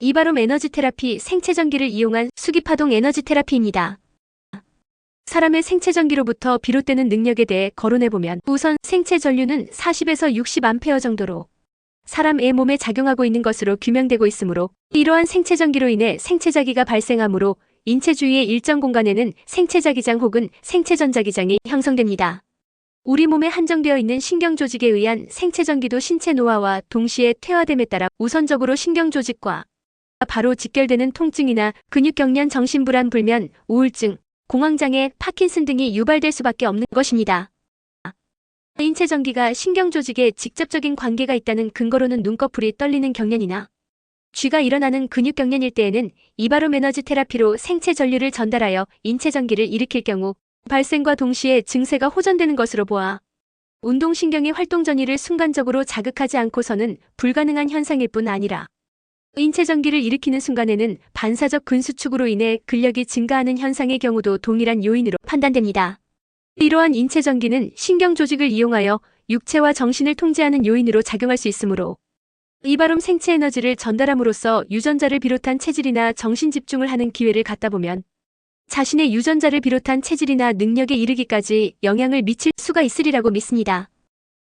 이바롬 에너지 테라피 생체 전기를 이용한 수기파동 에너지 테라피입니다. 사람의 생체 전기로부터 비롯되는 능력에 대해 거론해보면 우선 생체 전류는 40에서 60A 정도로 사람의 몸에 작용하고 있는 것으로 규명되고 있으므로 이러한 생체 전기로 인해 생체자기가 발생하므로 인체 주위의 일정 공간에는 생체자기장 혹은 생체전자기장이 형성됩니다. 우리 몸에 한정되어 있는 신경 조직에 의한 생체 전기도 신체 노화와 동시에 퇴화됨에 따라 우선적으로 신경 조직과 바로 직결되는 통증이나 근육경련 정신불안 불면 우울증, 공황장애, 파킨슨 등이 유발될 수밖에 없는 것입니다. 인체 전기가 신경 조직에 직접적인 관계가 있다는 근거로는 눈꺼풀이 떨리는 경련이나 쥐가 일어나는 근육 경련일 때에는 이바롬 에너지 테라피로 생체 전류를 전달하여 인체 전기를 일으킬 경우 발생과 동시에 증세가 호전되는 것으로 보아 운동신경의 활동 전이를 순간적으로 자극하지 않고서는 불가능한 현상일 뿐 아니라 인체 전기를 일으키는 순간에는 반사적 근수축으로 인해 근력이 증가하는 현상의 경우도 동일한 요인으로 판단됩니다. 이러한 인체 전기는 신경 조직을 이용하여 육체와 정신을 통제하는 요인으로 작용할 수 있으므로 이바롬 생체 에너지를 전달함으로써 유전자를 비롯한 체질이나 정신 집중을 하는 기회를 갖다 보면 자신의 유전자를 비롯한 체질이나 능력에 이르기까지 영향을 미칠 수가 있으리라고 믿습니다.